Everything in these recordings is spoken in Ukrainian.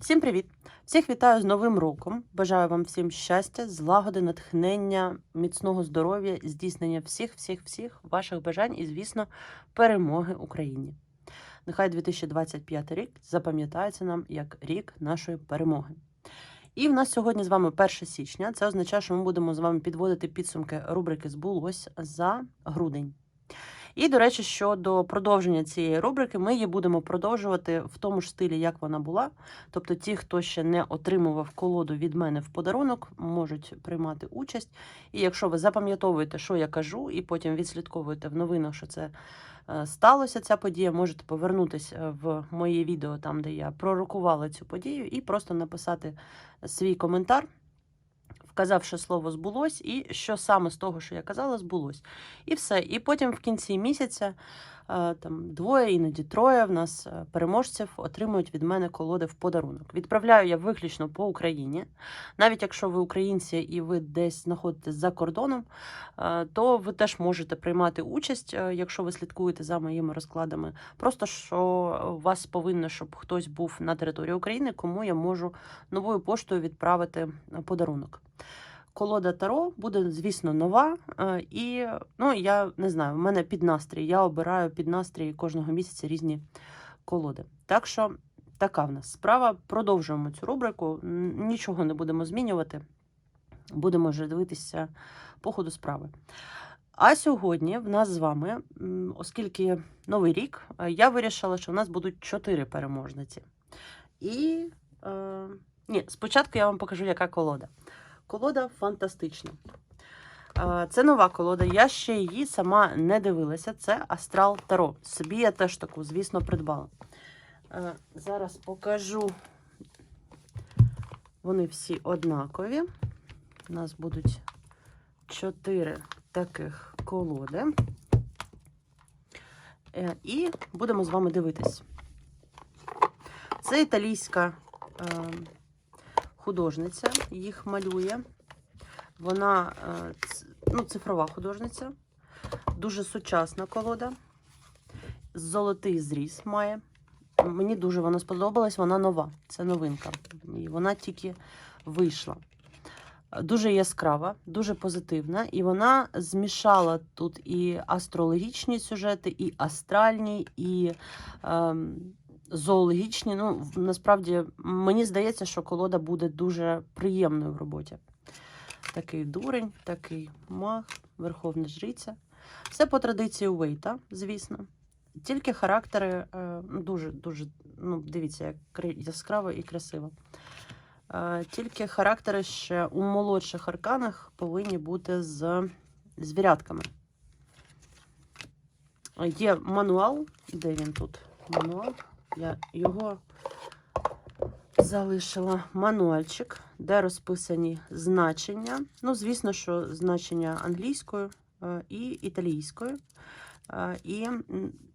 Всім привіт! Всіх вітаю з Новим роком. Бажаю вам всім щастя, злагоди, натхнення, міцного здоров'я, здійснення всіх, всіх, всіх ваших бажань і, звісно, перемоги Україні. Нехай 2025 рік запам'ятається нам як рік нашої перемоги. І в нас сьогодні з вами 1 січня. Це означає, що ми будемо з вами підводити підсумки рубрики Збулось за грудень. І, до речі, щодо продовження цієї рубрики, ми її будемо продовжувати в тому ж стилі, як вона була. Тобто, ті, хто ще не отримував колоду від мене в подарунок, можуть приймати участь. І якщо ви запам'ятовуєте, що я кажу, і потім відслідковуєте в новинах, що це е, сталося, ця подія, можете повернутися в моє відео, там де я пророкувала цю подію, і просто написати свій коментар. Вказавши слово збулось, і що саме з того, що я казала, збулось. І все. І потім в кінці місяця там двоє, іноді троє в нас е, переможців отримують від мене колоди в подарунок. Відправляю я виключно по Україні. Навіть якщо ви українці і ви десь знаходитесь за кордоном, е, то ви теж можете приймати участь, е, якщо ви слідкуєте за моїми розкладами. Просто що у вас повинно, щоб хтось був на території України, кому я можу новою поштою відправити е, подарунок. Колода Таро буде, звісно, нова. е, І ну, я не знаю, в мене під настрій. Я обираю під настрій кожного місяця різні колоди. Так що така в нас справа. Продовжуємо цю рубрику. Нічого не будемо змінювати. Будемо вже дивитися по ходу справи. А сьогодні в нас з вами, оскільки новий рік, е, я вирішила, що в нас будуть чотири переможниці. І е, ні, спочатку я вам покажу, яка колода. Колода фантастична. Це нова колода. Я ще її сама не дивилася. Це Астрал Таро. Собі я теж таку, звісно, придбала. Зараз покажу. Вони всі однакові. У нас будуть чотири таких колоди. Е, І будемо з вами дивитись. Це італійська е, художниця, їх малює. Вона е, ну, цифрова художниця, дуже сучасна колода. Золотий зріз має. Мені дуже вона сподобалась, вона нова. Це новинка. І вона тільки вийшла. Дуже яскрава, дуже позитивна, і вона змішала тут і астрологічні сюжети, і астральні, і ем, зоологічні. Ну, насправді, мені здається, що колода буде дуже приємною в роботі. Такий дурень, такий маг, верховна жриця. Все по традиції Уейта, звісно. Тільки характери е, ну, ну, дивіться, як яскраво і красиво. Е, Тільки характери ще у молодших арканах повинні бути з звірятками. Є мануал, де він тут? Мануал. Я його залишила мануальчик, де розписані значення. Ну, звісно, що значення англійською е, і італійською. Е, І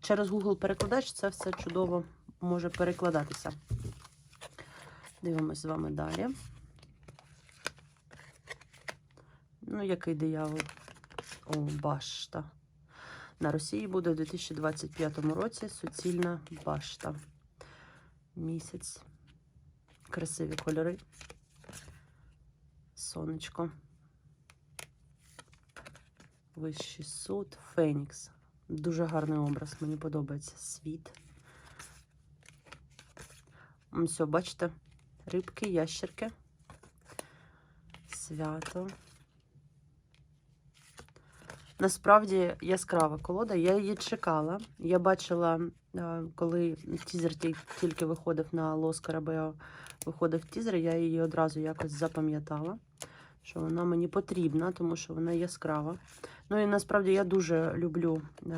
через Google перекладач це все чудово може перекладатися. Дивимось з вами далі. Ну, який диявол? О, башта. На Росії буде у 2025 році суцільна башта. Місяць. Красиві кольори. Сонечко. Вищий суд. Фенікс. Дуже гарний образ. Мені подобається світ. Все, бачите? Рибки, ящерки. Свято. Насправді яскрава колода. Я її чекала. Я бачила, е, коли тізер ті- тільки виходив на Лос Карабео, виходив тізер, я її одразу якось запам'ятала, що вона мені потрібна, тому що вона яскрава. Ну і насправді я дуже люблю е,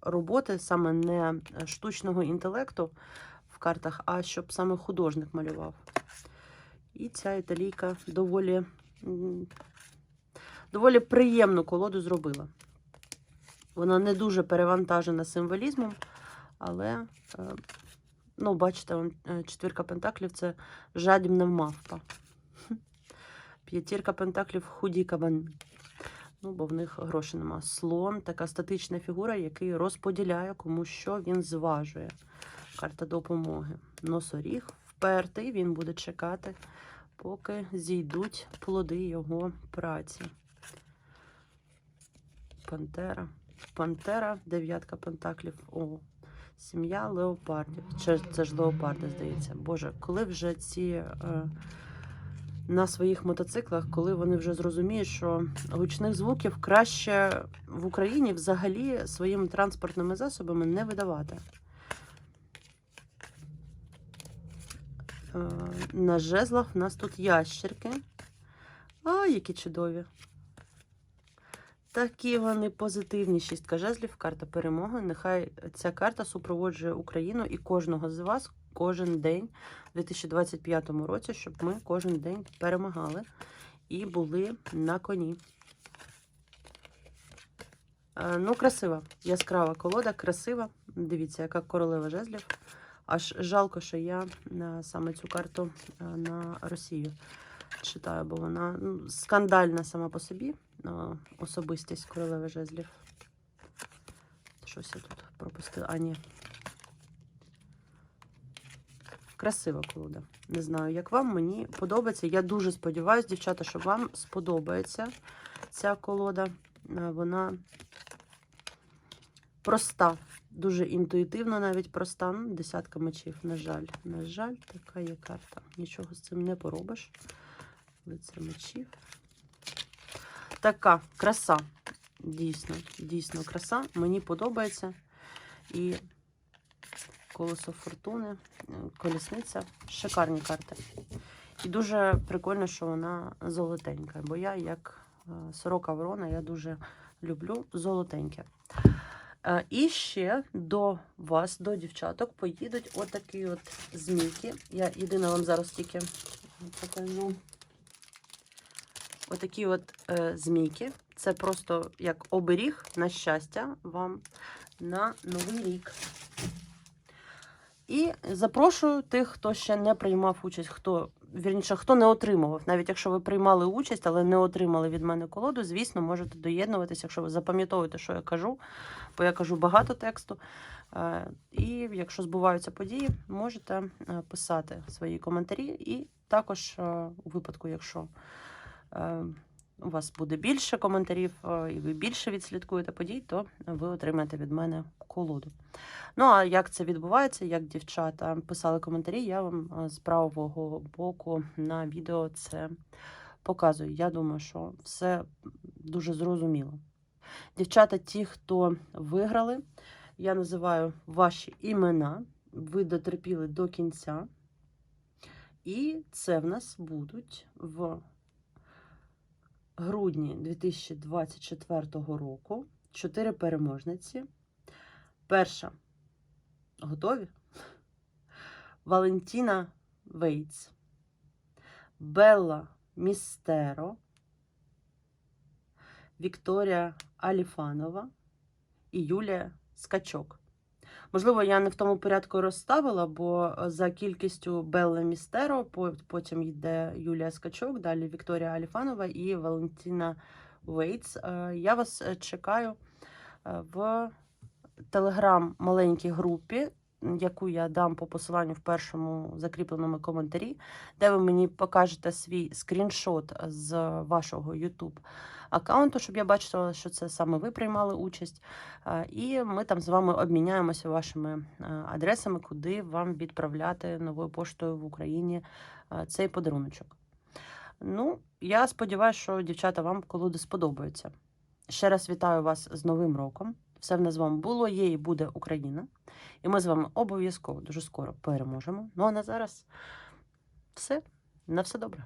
роботи саме не штучного інтелекту в картах, а щоб саме художник малював. І ця італійка доволі, доволі приємну колоду зробила. Вона не дуже перевантажена символізмом, але, е, ну, бачите, е, четвірка пентаклів це жадібна мавпа. П'ятірка пентаклів худі кабан. Ну, бо в них грошей нема. Слон така статична фігура, який розподіляє, кому що він зважує. Карта допомоги. Носоріг впертий, він буде чекати, поки зійдуть плоди його праці. Пантера. Пантера, дев'ятка пентаклів. О, сім'я леопардів. Чи це ж леопарди, здається. Боже, коли вже ці е, на своїх мотоциклах, коли вони вже зрозуміють, що гучних звуків краще в Україні взагалі своїми транспортними засобами не видавати. Е, на жезлах в нас тут ящерки. А, які чудові. Такі вони позитивні. Шістка жезлів, карта перемоги. Нехай ця карта супроводжує Україну і кожного з вас кожен день у 2025 році, щоб ми кожен день перемагали і були на коні. Е, Ну, красива, яскрава колода, красива. Дивіться, яка королева жезлів. Аж жалко, що я на саме цю карту е, на Росію читаю, бо вона ну, скандальна сама по собі. Особистість королеви жезлів. Щось я тут пропустила. А, ні. Красива колода. Не знаю, як вам. Мені подобається. Я дуже сподіваюся, дівчата, що вам сподобається ця колода. Вона проста, дуже інтуїтивно навіть проста. Ну, десятка мечів, на жаль. На жаль, така є карта. Нічого з цим не поробиш. Лицар мечів. Така краса. Дійсно, дійсно краса. Мені подобається. І колесо фортуни, колісниця. Шикарні карти. І дуже прикольно, що вона золотенька. Бо я, як е, сорока ворона, я дуже люблю золотеньке. Е, І ще до вас, до дівчаток, поїдуть отакі от змійки. Я єдине вам зараз тільки покажу. Отакі от е, змійки. Це просто як оберіг на щастя вам на новий рік. І запрошую тих, хто ще не приймав участь, хто вірніше, хто не отримував. Навіть якщо ви приймали участь, але не отримали від мене колоду, звісно, можете доєднуватися, якщо ви запам'ятовуєте, що я кажу, бо я кажу багато тексту. Е, І якщо збуваються події, можете е, писати свої коментарі. І також е, у випадку, якщо у вас буде більше коментарів, е, і ви більше відслідкуєте подій, то ви отримаєте від мене колоду. Ну, а як це відбувається, як дівчата писали коментарі, я вам е, з правого боку на відео це показую. Я думаю, що все дуже зрозуміло. Дівчата, ті, хто виграли, я називаю ваші імена. Ви дотерпіли до кінця. І це в нас будуть в грудні 2024 року чотири переможниці. Перша. Готові? Валентіна Вейтс, Белла Містеро, Вікторія Аліфанова і Юлія Скачок. Можливо, я не в тому порядку розставила, бо за кількістю Белла Містеро, потім йде Юлія Скачок, далі Вікторія Аліфанова і Валентина Вейтс. Е, Я вас е, чекаю е, в телеграм маленькій групі, яку я дам по посиланню в першому закріпленому коментарі, де ви мені покажете свій скріншот з вашого YouTube аккаунту, щоб я бачила, що це саме ви приймали участь. І ми там з вами обміняємося вашими адресами, куди вам відправляти новою поштою в Україні цей подаруночок. Ну, я сподіваюся, що дівчата вам колоди сподобаються. Ще раз вітаю вас з Новим роком. Все в нас з вами було, є і буде Україна. І ми з вами обов'язково дуже скоро переможемо. Ну а на зараз все. На все добре.